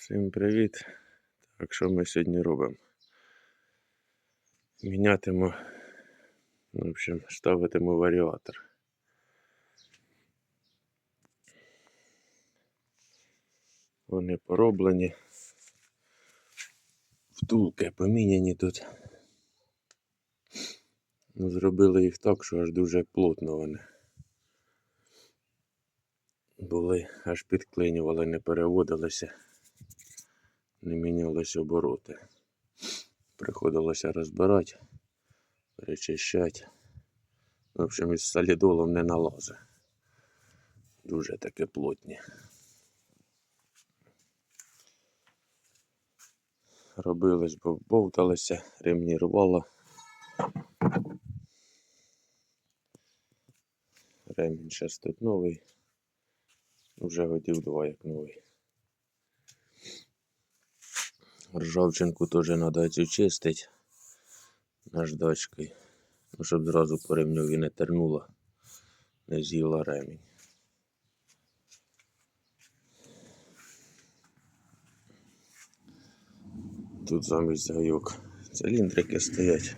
Всім привіт! Так що ми сьогодні робимо? Мінятимо, в общем, ставитиму варіатор. Вони пороблені. Втулки поміняні тут. Ну, зробили їх так, що аж дуже плотно вони. Були, аж підклинювали, не переводилися не мінялись обороти. Приходилося розбирати, перечищати. В общем, із солідолом не налазить. Дуже таке плотні. Робилось, бо бовталися, ремні рвало. Ремінь зараз тут новий. Вже годів два як новий. Ржавчинку теж треба цю чистити наждачкою. Ну, щоб зразу по ремню і не тернула, не з'їла ремінь. Тут замість гайок циліндрики стоять.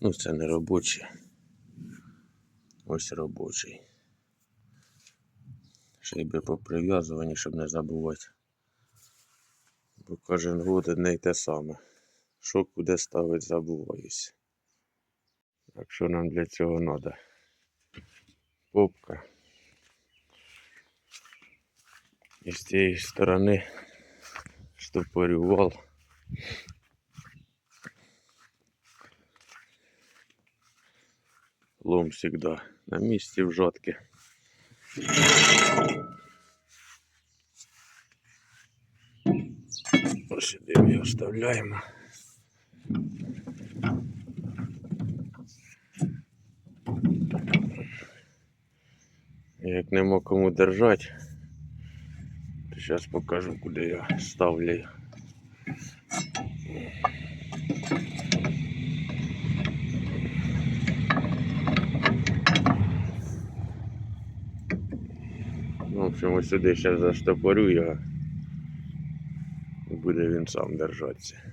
Ну, це не робочі. Ось робочий. Шайби поприв'язувані, щоб не забувати. Кожен год одне й те саме. Що куди ставить, забуваюсь. Так що нам для цього треба? Попка. І з цієї сторони штопорю вал. Лом всегда на місці в жатки. Сюди ми його. Як нема кому держати, то зараз покажу, куди я ставлю. Ну, в общем, ось сюди зараз заштопорю його. Буде він сам держатися.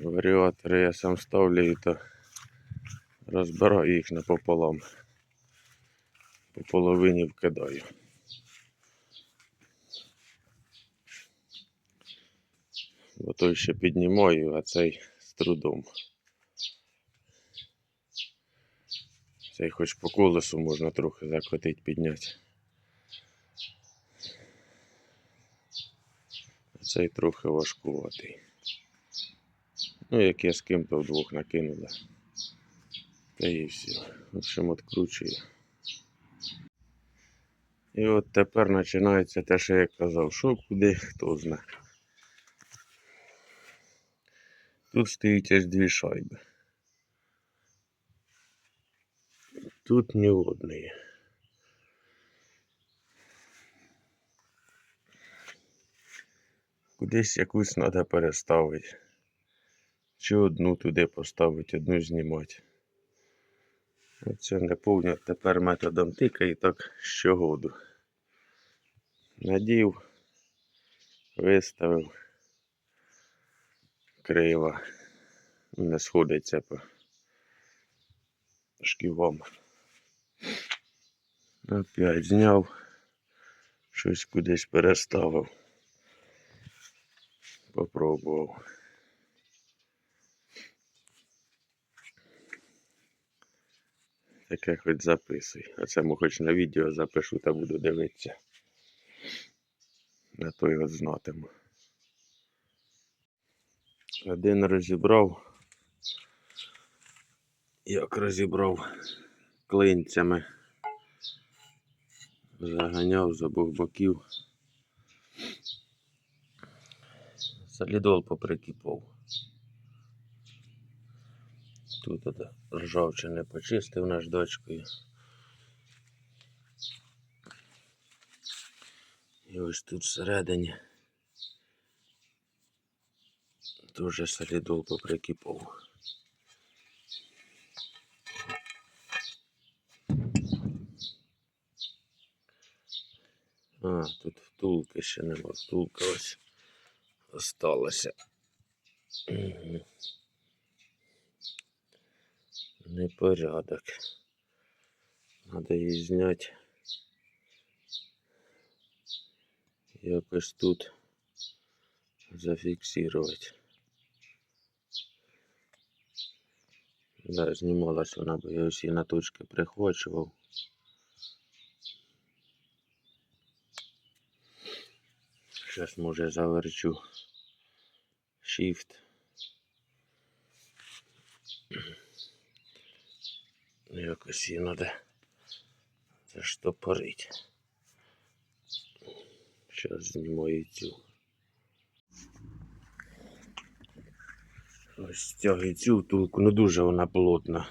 Варіатори я сам ставлю і то розбираю їх напополам. По половині вкидаю. Бо той ще піднімаю, а цей з трудом. Цей хоч по колесу можна трохи закотити, підняти. Цей трохи важкуватий. Ну, як я з ким-то вдвох накинули. Та і все. В общем, откручую. І от тепер починається те, що я казав, що куди, хто знає. Тут стоїть аж дві шайби. Тут ні одної. Кудись якусь треба переставити. Чи одну туди поставити, одну знімати. Оце не повню тепер методом тика і так щогоду. Надів, виставив криво, не сходиться по шківам. Опять зняв, щось кудись переставив. Попробував. Таке хоч записуй. А це хоч на відео запишу та буду дивитися. На то його знатиму. Один розібрав. Як розібрав клинцями. Заганяв з обох боків. Солідол поприкипав. Тут ржавчини почистив наждачкою. І ось тут всередині теж солідол поприкипав. А, тут втулки ще нема. Втулка ось осталася. Мгм. Непорядок. Надо її зняти. Якось тут зафіксувати. Да, знімалась вона, бо я усі на точки прихвачував. Зараз може заверчу Shift. Якось її треба заштопорити. Зараз знімаю цю. Ось цю втулку, ну дуже вона плотна.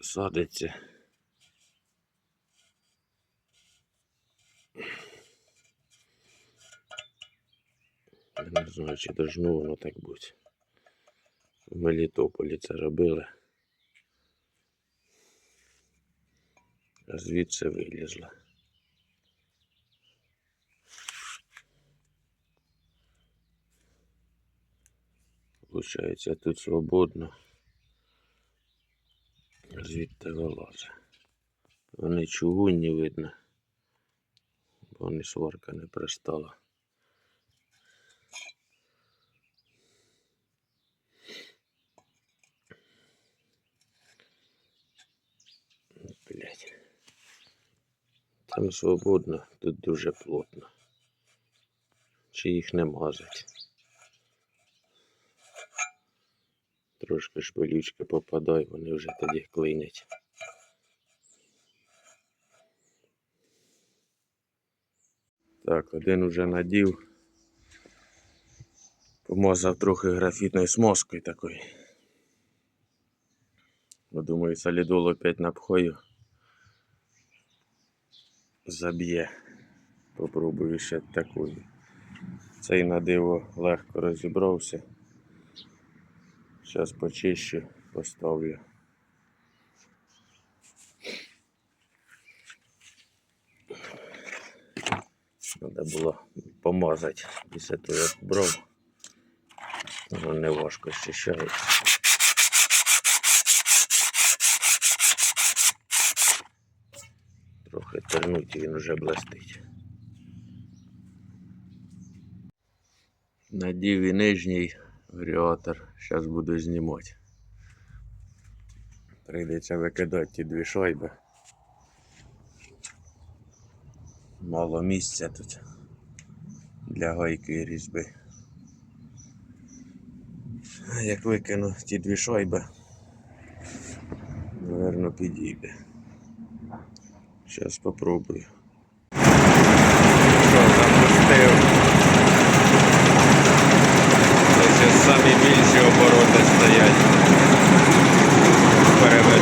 Садиться. Не знаю, чи должно воно так бути. В Мелітополі це робили. А звідси вилізла. Получається тут свободно. Звідти вилазить. Вони чугунні видно. Бо вони сварка не пристала. Там свободно, тут дуже плотно. Чи їх не мазать. Трошки шпилючки попадай, вони вже тоді клинять. Так, один уже надів. Помазав трохи графітною смазкою такою. Думаю, солідол опять напхою. Заб'є. Попробую ще такою. Цей на диво легко розібрався. Зараз почищу, поставлю. Треба було помазати після того, як брав. Воно не важко щищається. І він вже блестить. Надів і нижній варіатор. Зараз буду знімати. Прийдеться викидати ті дві шайби. Мало місця тут для гайки і різьби. Як викину ті дві шайби, наверно, підійде. Зараз попробую. Що, запустив? Це ще самі більші обороти стоять. Переведу.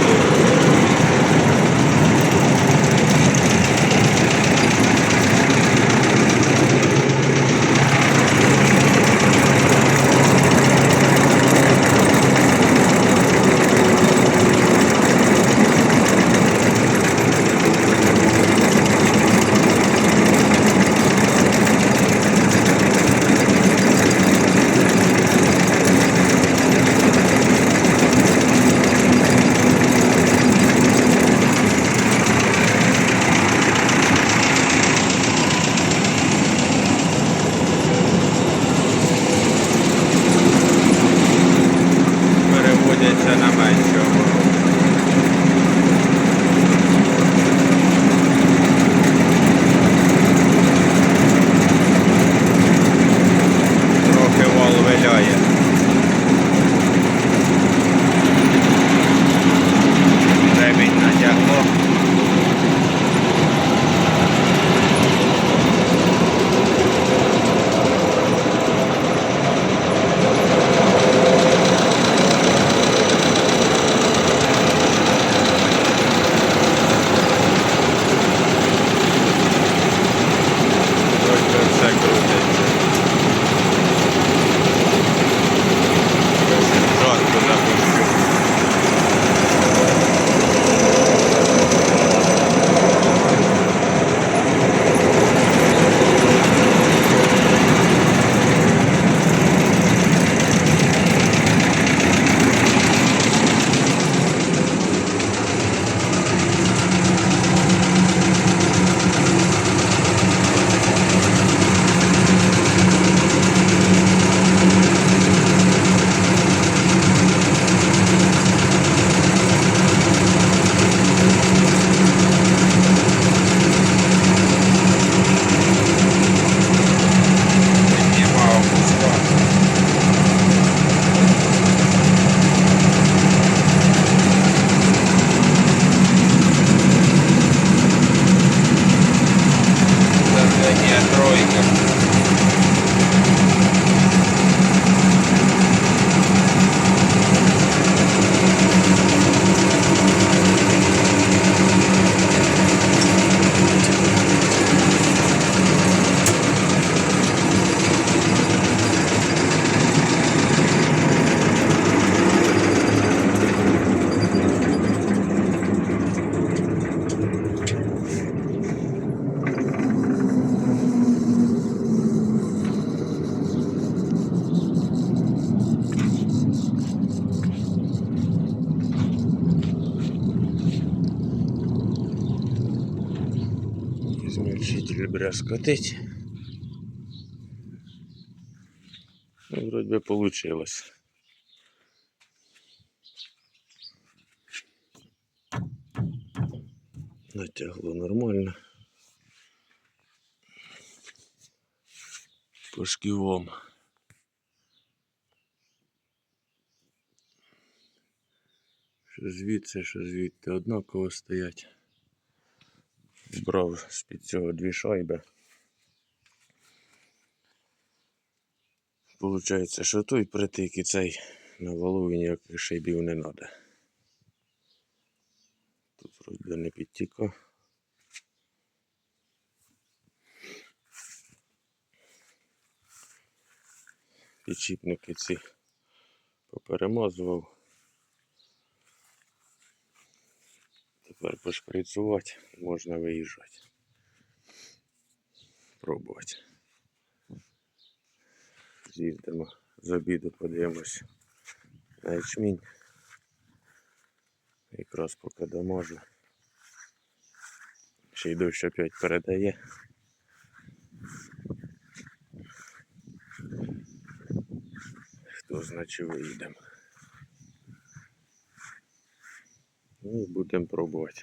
Брязкотить. Ну, вроде бы получилось. Натягло нормально. По шківам. Що звідси, що звідти однаково стоять. Брав з-під цього дві шайби. Получається, що той притик і цей на валу ніяких шайбів не треба. Тут вроді не підтіка. Підчіпники ці поперемазував. Тепер пошприцювати можна виїжджати. Пробувати. З'їздимо з обіду, подивимось на ячмінь. Якраз поки доможу. Ще й дощ опять передає. Хто значить виїдемо. Ну і будемо пробувати.